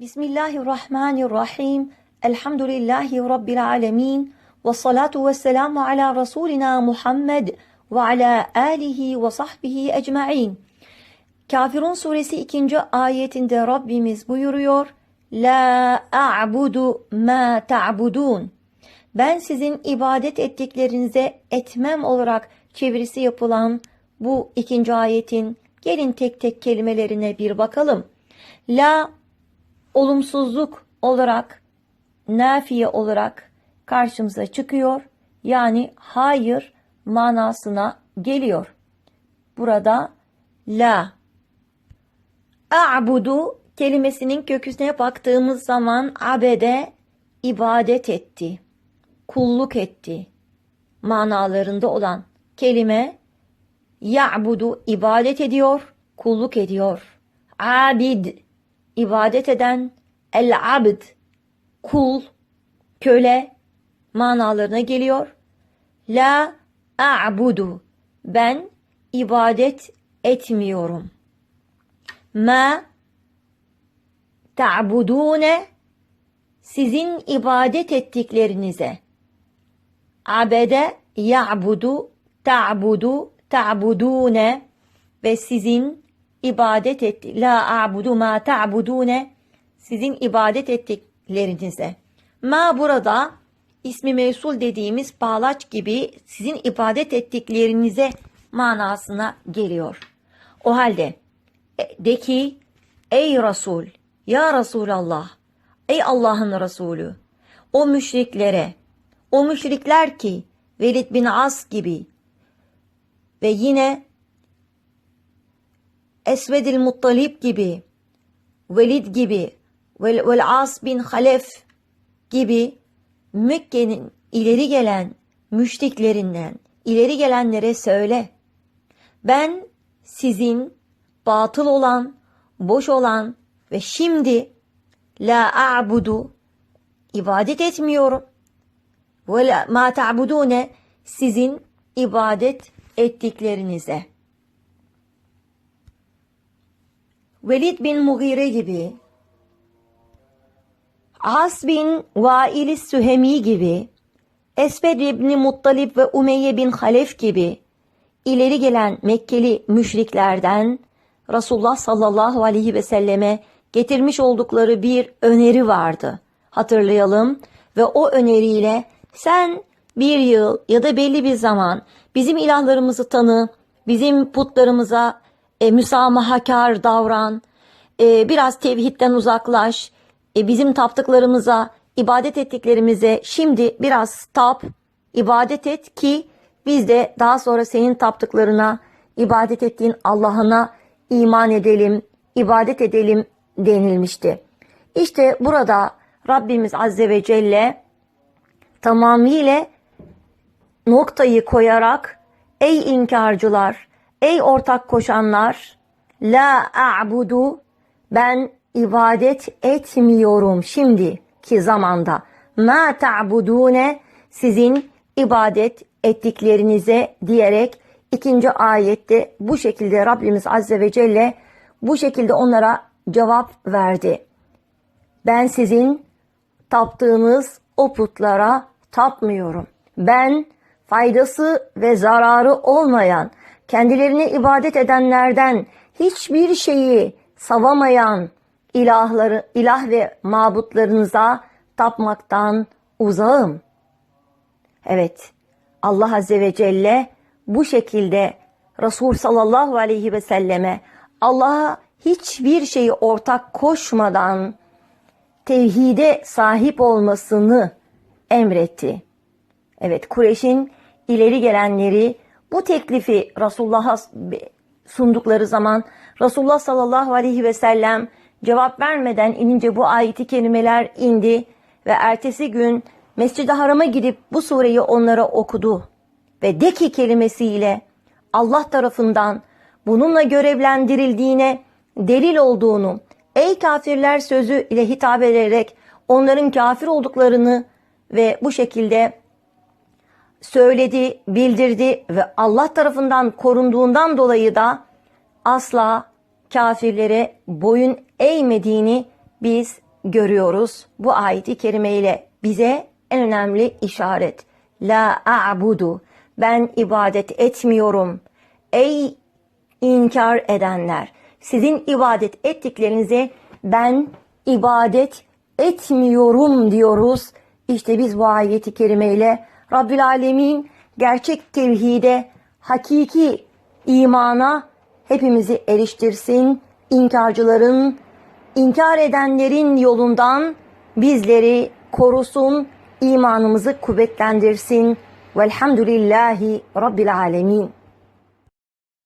Bismillahirrahmanirrahim. Elhamdülillahi Rabbil alemin. Ve salatu ve selamu ala Resulina Muhammed ve ala alihi ve sahbihi ecma'in. Kafirun suresi ikinci ayetinde Rabbimiz buyuruyor. La a'budu ma ta'budun. Ben sizin ibadet ettiklerinize etmem olarak çevirisi yapılan bu ikinci ayetin gelin tek tek kelimelerine bir bakalım. La olumsuzluk olarak, nafiye olarak karşımıza çıkıyor. Yani hayır manasına geliyor. Burada la a'budu kelimesinin köküne baktığımız zaman abede ibadet etti, kulluk etti manalarında olan kelime ya'budu ibadet ediyor, kulluk ediyor. Abid ibadet eden, el abd kul, köle manalarına geliyor. La a'budu ben ibadet etmiyorum. Ma ta'budune sizin ibadet ettiklerinize. Abede ya'budu ta'budu ta'budune ve sizin ibadet etti. La a'budu ma ta'budune sizin ibadet ettiklerinize. Ma burada ismi mevsul dediğimiz bağlaç gibi sizin ibadet ettiklerinize manasına geliyor. O halde e, de ki ey Resul ya Resulallah ey Allah'ın Resulü o müşriklere o müşrikler ki Velid bin As gibi ve yine Esvedil Muttalib gibi, Velid gibi, Vel, Vel As bin Halef gibi Mekke'nin ileri gelen müşriklerinden ileri gelenlere söyle. Ben sizin batıl olan, boş olan ve şimdi la a'budu ibadet etmiyorum. Ve la, ma ta'budune sizin ibadet ettiklerinize. Velid bin Mughire gibi, As bin Vail Sühemi gibi, Esved ibn Muttalib ve Umeyye bin Halef gibi ileri gelen Mekkeli müşriklerden Resulullah sallallahu aleyhi ve selleme getirmiş oldukları bir öneri vardı. Hatırlayalım ve o öneriyle sen bir yıl ya da belli bir zaman bizim ilahlarımızı tanı, bizim putlarımıza e, müsamahakar davran, e, biraz tevhidden uzaklaş, e, bizim taptıklarımıza, ibadet ettiklerimize şimdi biraz tap, ibadet et ki biz de daha sonra senin taptıklarına, ibadet ettiğin Allah'ına iman edelim, ibadet edelim denilmişti. İşte burada Rabbimiz Azze ve Celle tamamıyla noktayı koyarak ey inkarcılar, ey ortak koşanlar, la a'budu ben ibadet etmiyorum şimdiki zamanda. Ma ta'budune sizin ibadet ettiklerinize diyerek ikinci ayette bu şekilde Rabbimiz Azze ve Celle bu şekilde onlara cevap verdi. Ben sizin taptığınız o putlara tapmıyorum. Ben faydası ve zararı olmayan, kendilerine ibadet edenlerden hiçbir şeyi savamayan ilahları, ilah ve mabutlarınıza tapmaktan uzağım. Evet, Allah Azze ve Celle bu şekilde Resul sallallahu aleyhi ve selleme Allah'a hiçbir şeyi ortak koşmadan tevhide sahip olmasını emretti. Evet Kureyş'in ileri gelenleri bu teklifi Resulullah'a sundukları zaman Resulullah sallallahu aleyhi ve sellem cevap vermeden inince bu ayeti kelimeler indi ve ertesi gün Mescid-i Haram'a gidip bu sureyi onlara okudu. Ve de ki kelimesiyle Allah tarafından bununla görevlendirildiğine delil olduğunu, ey kafirler sözü ile hitap ederek onların kafir olduklarını ve bu şekilde söyledi, bildirdi ve Allah tarafından korunduğundan dolayı da asla kafirlere boyun eğmediğini biz görüyoruz bu ayeti kerimeyle bize en önemli işaret. La a'budu. Ben ibadet etmiyorum. Ey inkar edenler. Sizin ibadet ettiklerinize ben ibadet etmiyorum diyoruz. İşte biz bu ayeti kerimeyle Rabbül Alemin gerçek tevhide, hakiki imana hepimizi eriştirsin. İnkarcıların, inkar edenlerin yolundan bizleri korusun, imanımızı kuvvetlendirsin. Velhamdülillahi Rabbil Alemin.